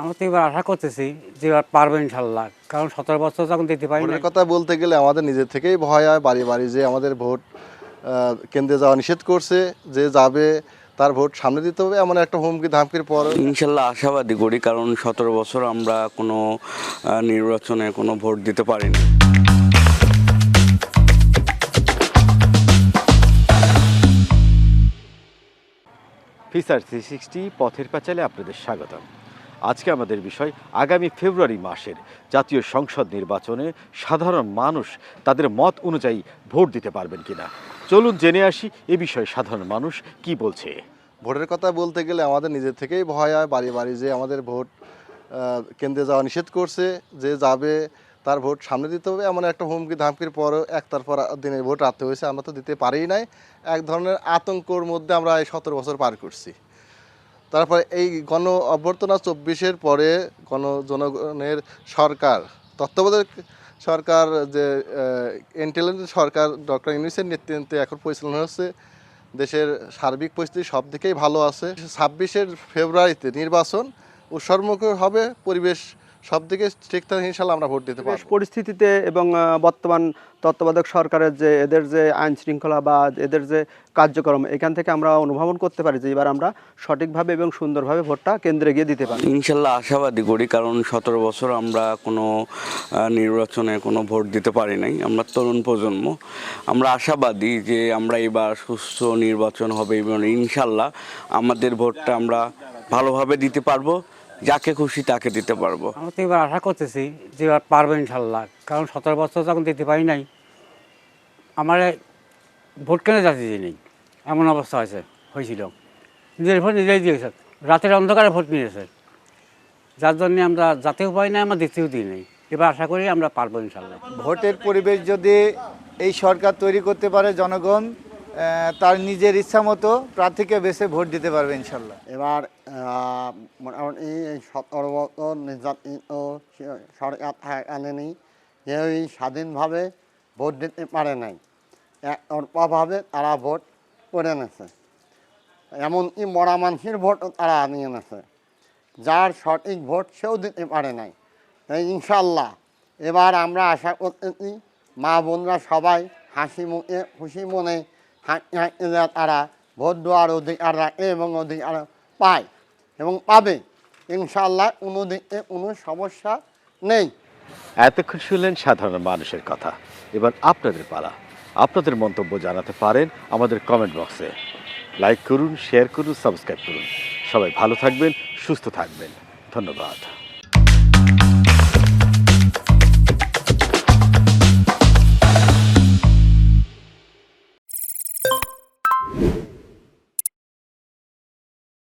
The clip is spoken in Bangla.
আমরা তো এবার আশা করতেছি যে এবার পারব ইনশাল্লাহ। কারণ সতেরো বছর যখন দিতে পারি না ভোটের কথা বলতে গেলে আমাদের নিজের থেকেই ভয় হয় বাড়ি বাড়ি যে আমাদের ভোট কেন্দ্রে যাওয়া নিষেধ করছে যে যাবে তার ভোট সামনে দিতে হবে এমন একটা হুমকি ধামকির পর। ইনশাল্লাহ আশাবাদী করি কারণ সতেরো বছর আমরা কোনো নির্বাচনে কোনো ভোট দিতে পারিনি। ফিসার থ্রি সিক্সটি পথের পাঁচালে আপনাদের স্বাগতম। আজকে আমাদের বিষয়, আগামী ফেব্রুয়ারি মাসের জাতীয় সংসদ নির্বাচনে সাধারণ মানুষ তাদের মত অনুযায়ী ভোট দিতে পারবেন কিনা। চলুন জেনে আসি এ বিষয়ে সাধারণ মানুষ কি বলছে। ভোটের কথা বলতে গেলে আমাদের নিজের থেকেই ভয় হয়, বাড়ি বাড়ি যে আমাদের ভোট কেন্দ্রে যাওয়া নিষেধ করছে, যে যাবে তার ভোট সামনে দিতে হবে, এমন একটা হুমকি ধামকির পরও একটার পর দিনের ভোট রাখতে হয়েছে, আমরা তো দিতে পারি নাই। এক ধরনের আতঙ্কর মধ্যে আমরা এই সতেরো বছর পার করছি। তারপরে এই গণ অভ্যর্থনা চব্বিশের পরে গণ জনগণের সরকার, তত্ত্বাবধায়ক সরকার, যে ইন্টেলিজেন্ট সরকার ডক্টর ইউনিসের নেতৃত্বে এখন পরিচালনা হচ্ছে, দেশের সার্বিক পরিস্থিতি সব দিকেই ভালো আছে। ছাব্বিশের ফেব্রুয়ারিতে নির্বাচন উৎসর্মুখী হবে, পরিবেশ সব দিকে ইনশাল্লাহ আমরা ভোট দিতে পারব। পরিস্থিতিতে এবং বর্তমান তত্ত্বাবধায়ক সরকারের যে এদের যে আইন শৃঙ্খলা বা এদের যে কার্যক্রম এখান থেকে আমরা অনুধাবন করতে পারি যে এবার আমরা সঠিকভাবে এবং সুন্দরভাবে ভোটটা কেন্দ্রে গিয়ে দিতে পারি। ইনশাল্লাহ আশাবাদী করি কারণ সতেরো বছর আমরা কোনো নির্বাচনে কোনো ভোট দিতে পারি নাই। আমরা তরুণ প্রজন্ম। আমরা আশাবাদী যে আমরা এবার সুস্থ নির্বাচন হবে এবং ইনশাল্লাহ আমাদের ভোটটা আমরা ভালোভাবে দিতে পারব। যাকে খুশি তাকে দিতে পারব। আমরা তো এবার আশা করতেছি যে এবার পারব ইনশাল্লাহ। কারণ সতেরো বছর যখন দিতে পারি নাই আমার ভোট কেন যাতে দিয়ে নেই? এমন অবস্থা হয়েছে হয়েছিল। নিজের ভোট নিজেই দিয়েছে। রাতের অন্ধকারে ভোট নিয়েছে। যার জন্য আমরা যাতেও পাই না আমরা দিতেও দিই নেই। এবার আশা করি আমরা পারব ইনশাল্লাহ। ভোটের পরিবেশ যদি এই সরকার তৈরি করতে পারে জনগণ তার নিজের ইচ্ছা মতো প্রার্থীকে বেছে ভোট দিতে পারবে ইনশাল্লাহ। এবার মোটামুটি এই সতেরো বছর নির্যাতিত সরকার থাকাকালীনই কেউই স্বাধীনভাবে ভোট দিতে পারে নাই। একতরফাভাবে তারা ভোট করে নেছে এমনকি মরা মানুষের ভোটও তারা নিয়ে নেছে যার সঠিক ভোট সেও দিতে পারে নাই। তাই ইনশাল্লাহ এবার আমরা আশা করতেছি মা বোনরা সবাই হাসি মুখে, খুশি মনে তারা ভোট দেওয়ার অধিকার রাখে এবং অধিকার পায় এবং পাবে ইনশাল্লাহ কোনো দিকে কোনো সমস্যা নেই এতক্ষণ শুনলেন সাধারণ মানুষের কথা এবার আপনাদের পালা আপনাদের মন্তব্য জানাতে পারেন আমাদের কমেন্ট বক্সে লাইক করুন শেয়ার করুন সাবস্ক্রাইব করুন সবাই ভালো থাকবেন সুস্থ থাকবেন ধন্যবাদ